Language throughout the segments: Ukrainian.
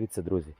Дивіться, друзі.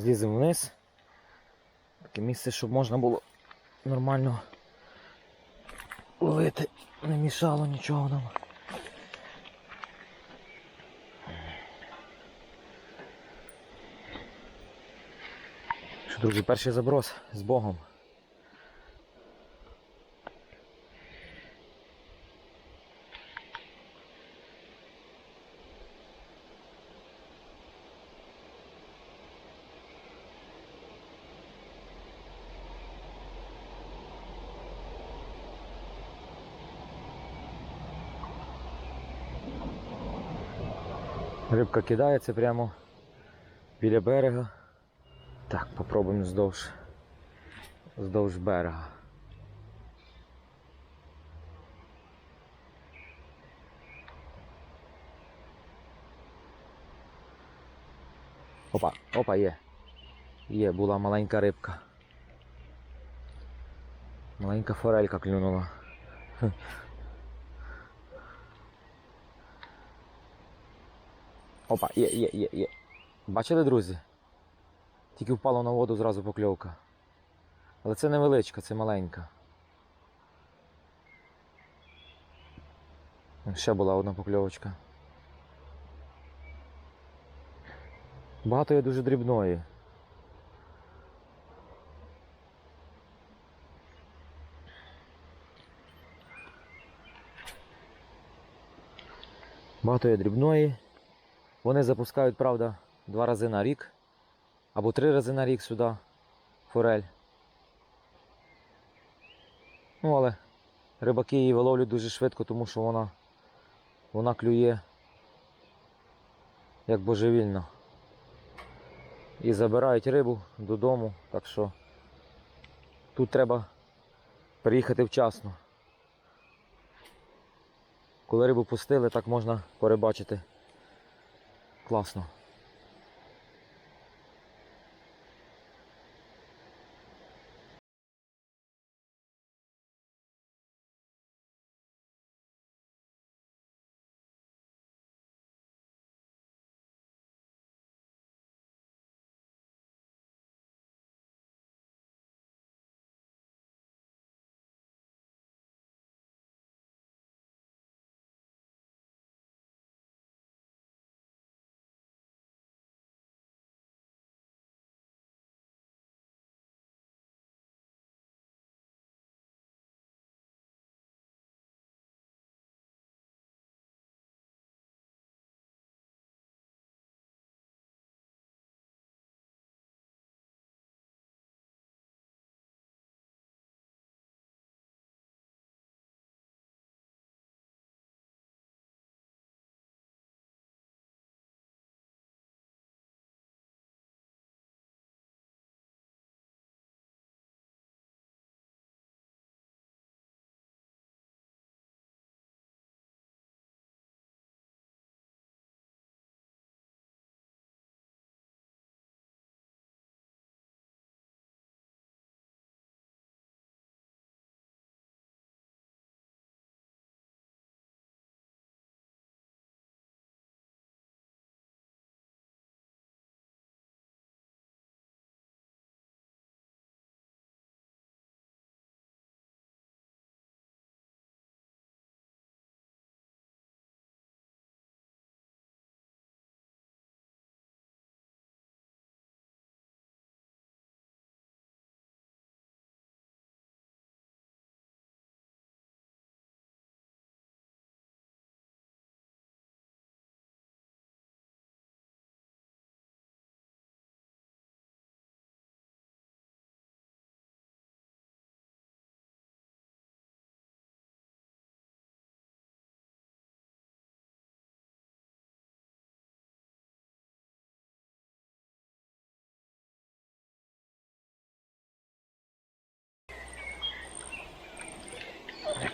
Зліземо вниз. Таке місце, щоб можна було нормально ловити. Не мішало нічого нам. Друзі, перший заброс з Богом. Рибка кидається прямо біля берега. Так, попробуємо вздовж, вздовж берега. Опа, опа, є. Є, була маленька рибка. Маленька форелька клюнула. Опа, є, є, є, є. Бачили, друзі? Тільки впало на воду зразу покльовка. Але це невеличка, це маленька. Ще була одна покльовочка. Багато є дуже дрібної. Багато є дрібної. Вони запускають, правда, два рази на рік або три рази на рік сюди форель. Ну, але рибаки її виловлюють дуже швидко, тому що вона, вона клює як божевільно. І забирають рибу додому, так що тут треба приїхати вчасно. Коли рибу пустили, так можна порибачити класно.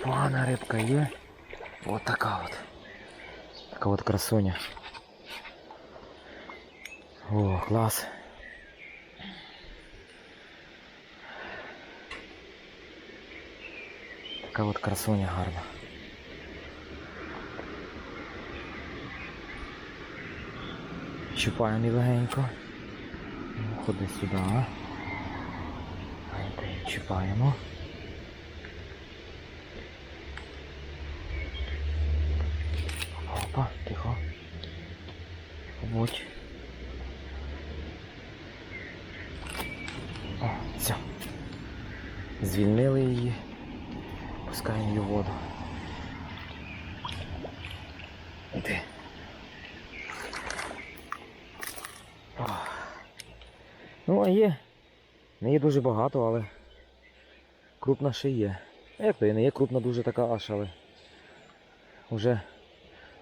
Непогана рибка є. От така от. Така от красуня. О, клас. Така от красуня гарна. Чіпаємо легенько. Ну, Ходи сюди. Ай, Чіпаємо. Опа, тихо. Будь. О, все. Звільнили її. Пускаємо її воду. Іди. О. Ну, а є. Не є дуже багато, але крупна ще є. Як то і не є крупна дуже така аж, але вже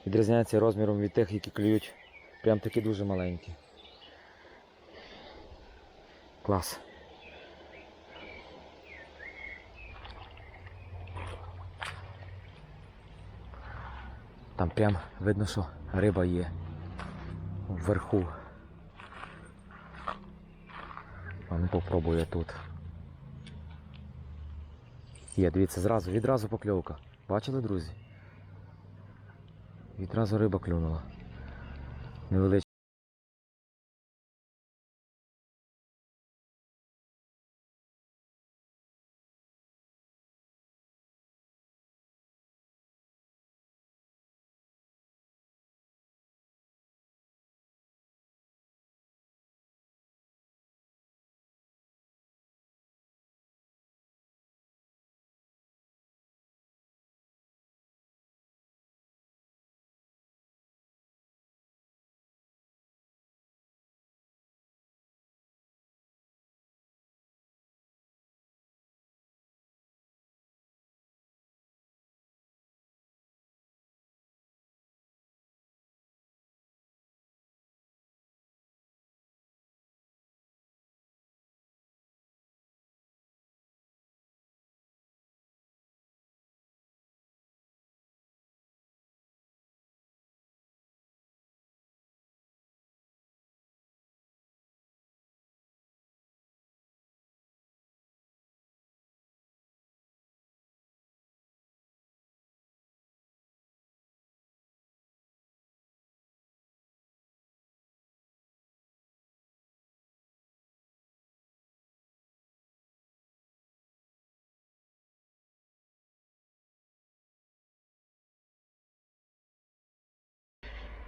відрізняється розміром від тих, які клюють прям такі дуже маленькі. Клас. Там прям видно, що риба є вверху. А ну попробую тут. Є, дивіться, зразу, відразу покльовка. Бачили, друзі? Відразу риба клюнула. Невеличка.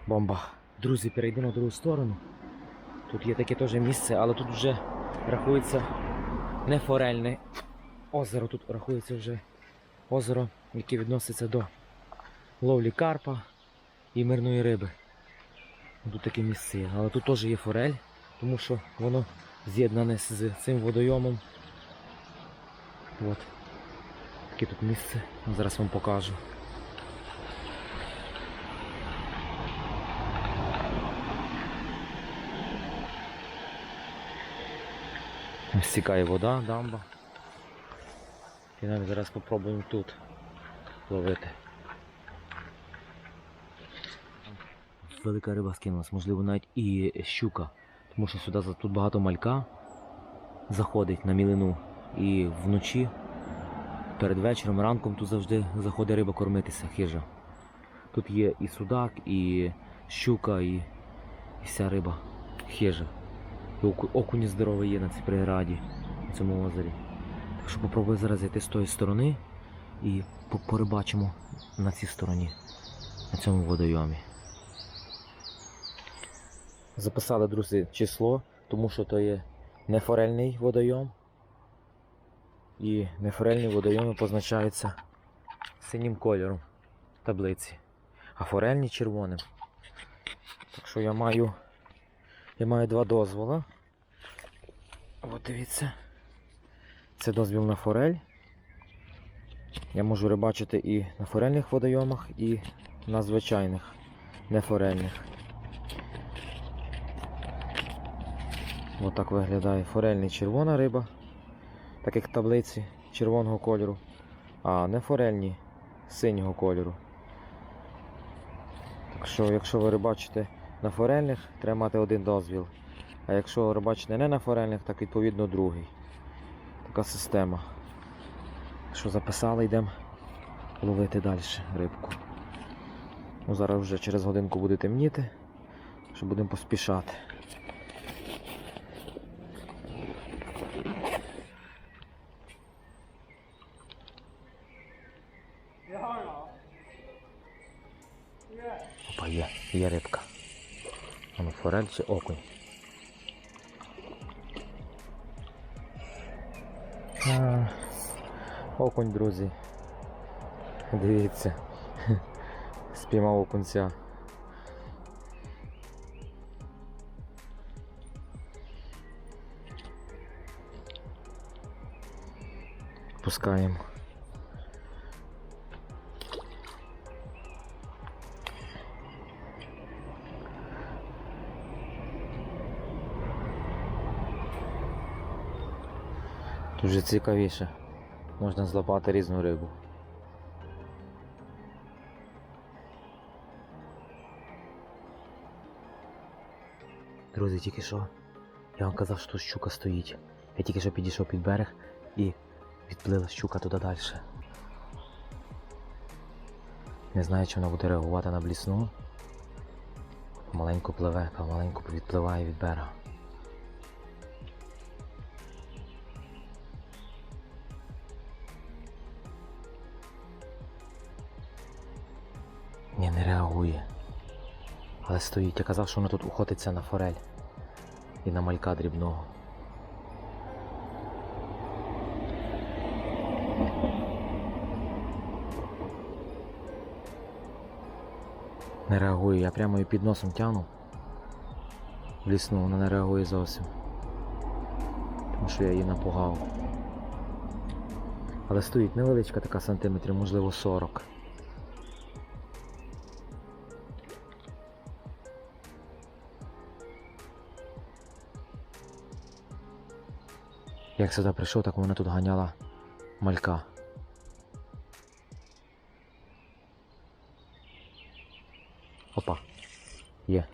Бомба. Друзі, перейдемо на другу сторону. Тут є таке теж місце, але тут вже рахується не форельне озеро, тут рахується вже озеро, яке відноситься до ловлі карпа і мирної риби. Тут таке місце є. Але тут теж є форель, тому що воно з'єднане з цим водойомом. От. Таке тут місце. Зараз вам покажу. Стікає вода, дамба. І навіть зараз спробуємо тут ловити. Велика риба скинулась, можливо навіть і щука. Тому що сюди тут багато малька заходить на мілину. І вночі, перед вечором, ранком тут завжди заходить риба кормитися, хижа. Тут є і судак, і щука, і вся риба хижа. І окуні здоровий є на цій приграді, на цьому озері. Так що попробую зараз зайти з тої сторони і по- порибачимо на цій стороні, на цьому водойомі. Записали, друзі, число, тому що то є нефорельний водойом. І нефорельні водойоми позначаються синім кольором таблиці, а форельні червоним. Так що я маю я маю два дозволи. От дивіться. Це дозвіл на форель. Я можу рибачити і на форельних водойомах, і на звичайних нефорельних. Ось так виглядає форельний червона риба, так як таблиці червоного кольору. а не форельні синього кольору. Так що, якщо ви рибачите на форельних, треба мати один дозвіл. А якщо рибачите не на форельних, так відповідно другий. Така система. Що записали, йдемо ловити далі рибку. Ну, зараз вже через годинку буде темніти, що будемо поспішати. Опа, є, є рибка. Форель чи окунь. А, окунь, друзі. Дивіться. Спіймав окунця. Пускаємо. Вже цікавіше. Можна злопати різну рибу. Друзі, тільки що. Я вам казав, що тут щука стоїть. Я тільки що підійшов під берег і відплила щука туди далі. Не знаю, чи вона буде реагувати на блісну. Маленько пливе, помаленьку відпливає від берега. Реагує. Але стоїть, я казав, що воно тут охотиться на форель і на малька дрібного. Не реагує, я прямо її під носом тягну. Лісну, вона не реагує зовсім. Тому що я її напугав. Але стоїть невеличка така сантиметрів, можливо 40. Як сюди прийшов, так вона тут ганяла малька. Опа. Є.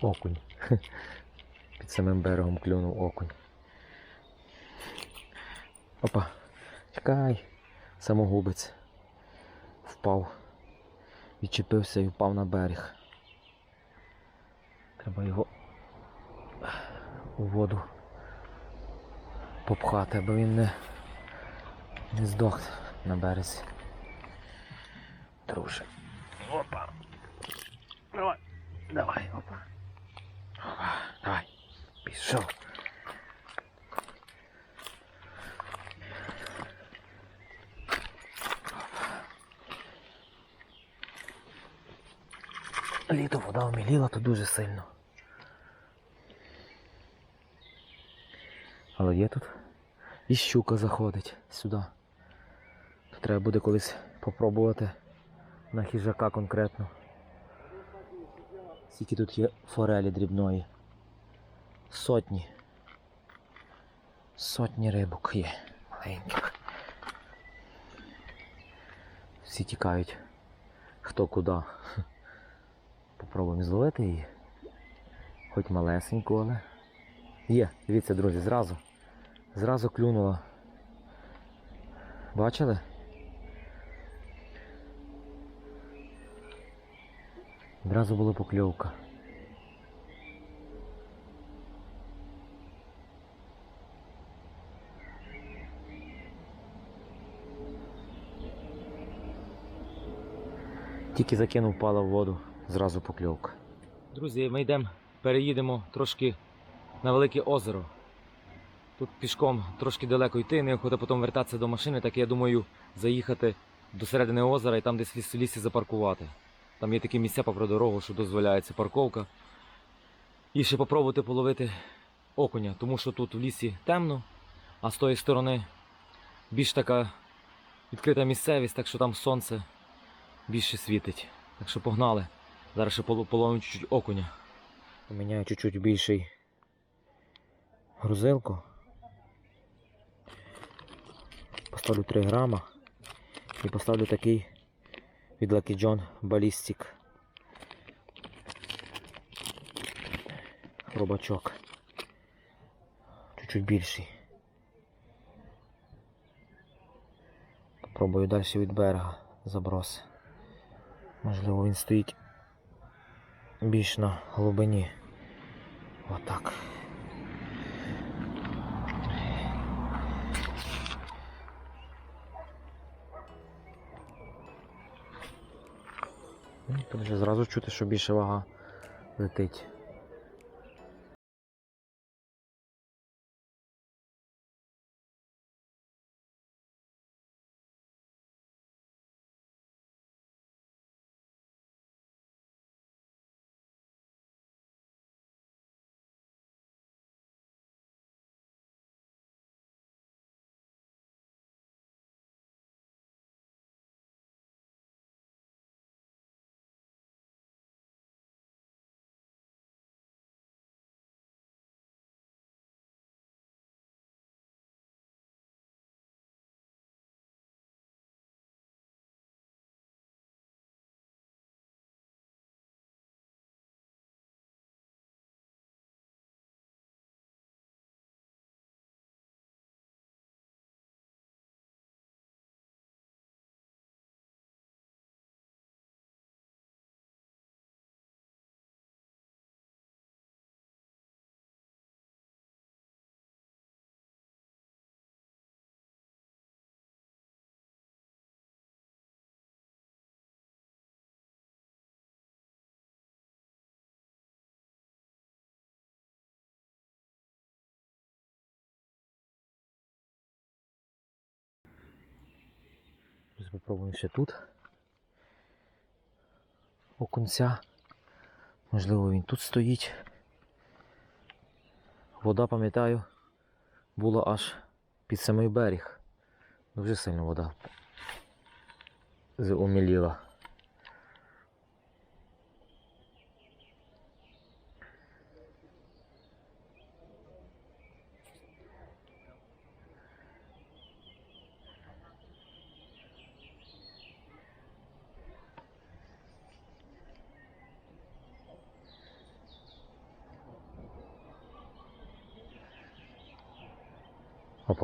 Окунь. Під самим берегом клюнув окунь. Опа. Чекай. Самогубець. Впав. Відчепився і впав на берег. Треба його у воду попхати, аби він не, не здох на березі. Друже. Опа. Давай. Давай, опа. Опа. Давай. Пішов. Літо вода оміліла тут дуже сильно. Але є тут і щука заходить сюди. То треба буде колись попробувати на хижака конкретно. Скільки тут є форелі дрібної. Сотні. Сотні рибок є маленьких. Всі тікають хто куди. Попробуємо зловити її. Хоч малесеньку, але. Є, дивіться, друзі, зразу. Зразу клюнула. Бачили? Одразу була покльовка. Тільки закинув пала в воду, зразу покльовка. Друзі, ми йдемо, переїдемо трошки на велике озеро. Тут пішком трошки далеко йти, неохота потім вертатися до машини, так я думаю заїхати до середини озера і там десь в лісі запаркувати. Там є такі місця по дорогу, що дозволяється парковка. І ще попробувати половити окуня, тому що тут в лісі темно, а з тої сторони більш така відкрита місцевість, так що там сонце більше світить. Так що погнали. Зараз ще поло- половимо чуть-чуть окуня. Поміняю чуть-чуть більший грузилку. Поставлю 3 грама І поставлю такий від Lucky John Ballistic. Хробачок. Чуть-чуть більший. Пробую далі від берега заброс. Можливо, він стоїть більш на глибині. Отак. Тут вже зразу чути, що більше вага летить. Зараз попробуємо ще тут. Окунця. Можливо, він тут стоїть. Вода, пам'ятаю, була аж під самий берег. Дуже сильно вода зауміліла.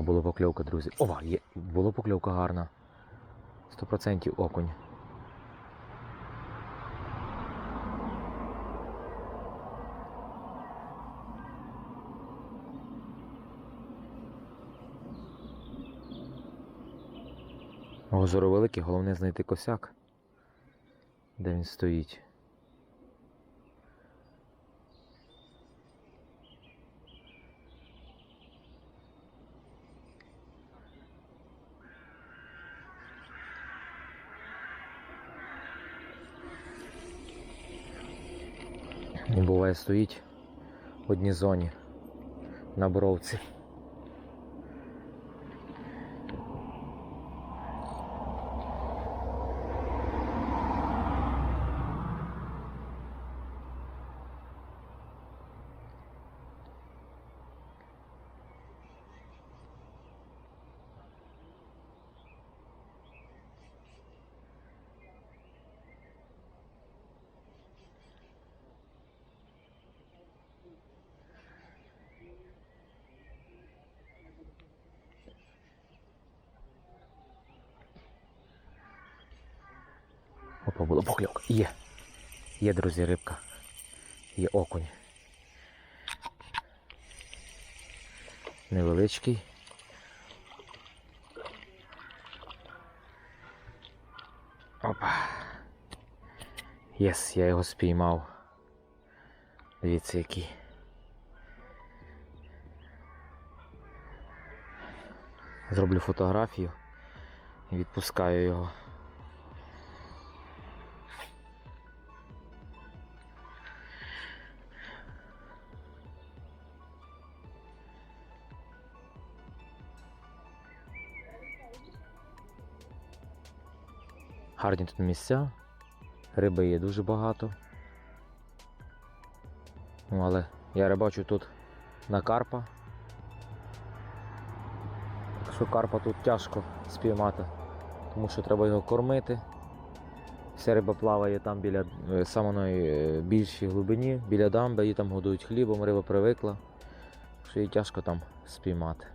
Опа, була покльовка, друзі. Ова, є. Була покльовка гарна. 100% окунь. Озеро велике, головне знайти косяк. Де він стоїть. Він буває стоїть в одній зоні на бровці. Опа, була покльовка. Є. Є, друзі, рибка. Є окунь. Невеличкий. Опа. Єс, я його спіймав. Дивіться який. Зроблю фотографію і відпускаю його. Гарні тут місця, риби є дуже багато. Ну, але я рибачу тут на карпа. Так що карпа тут тяжко спіймати. тому що треба його кормити. Вся риба плаває там біля е, самої е, більшій глибині, біля дамби, її там годують хлібом, риба привикла, що її тяжко там спіймати.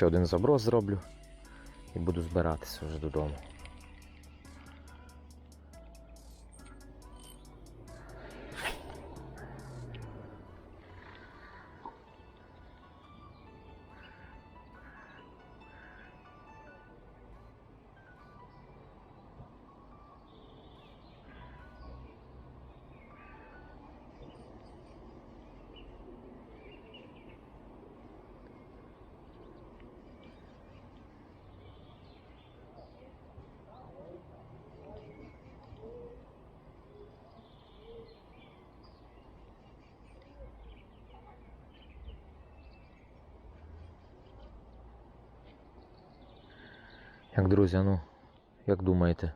Ще один заброс зроблю і буду збиратися вже додому. Як друзі, ну, як думаєте,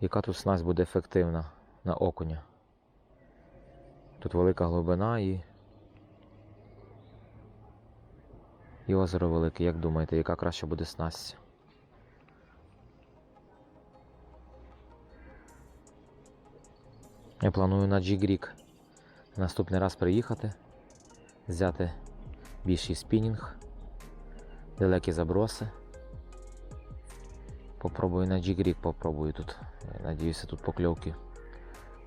яка тут снасть буде ефективна на окуня? Тут велика глибина і. І озеро велике, як думаєте, яка краще буде снасть? Я планую на G-Greek наступний раз приїхати, взяти більший спінінг, далекі заброси. Попробую на G-Greek, попробую тут. Надіюся, тут покльовки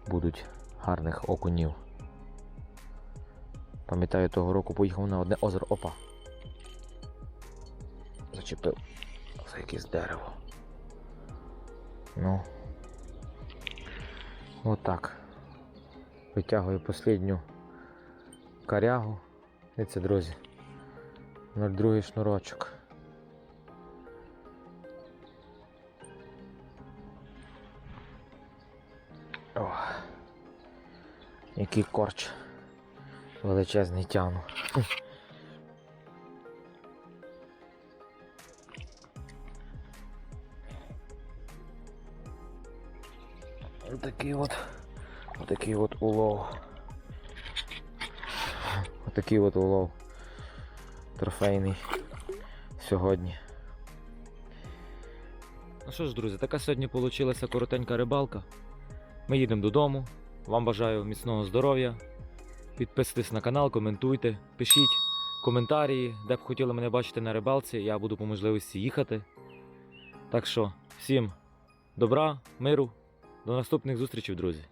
будуть гарних окунів. Пам'ятаю, того року поїхав на одне озеро. Опа. Зачепив за якесь дерево. Ну. Отак. Витягую останню. І це, друзі. 02 шнурочок. Який корч величезний тягну. Отакий от, отакий от улов. Отакий от улов. Трофейний сьогодні. Ну що ж, друзі, така сьогодні вийшла коротенька рибалка. Ми їдемо додому. Вам бажаю міцного здоров'я. Підписуйтесь на канал, коментуйте, пишіть коментарі, де б хотіли мене бачити на рибалці. Я буду по можливості їхати. Так що, всім добра, миру, до наступних зустрічей, друзі.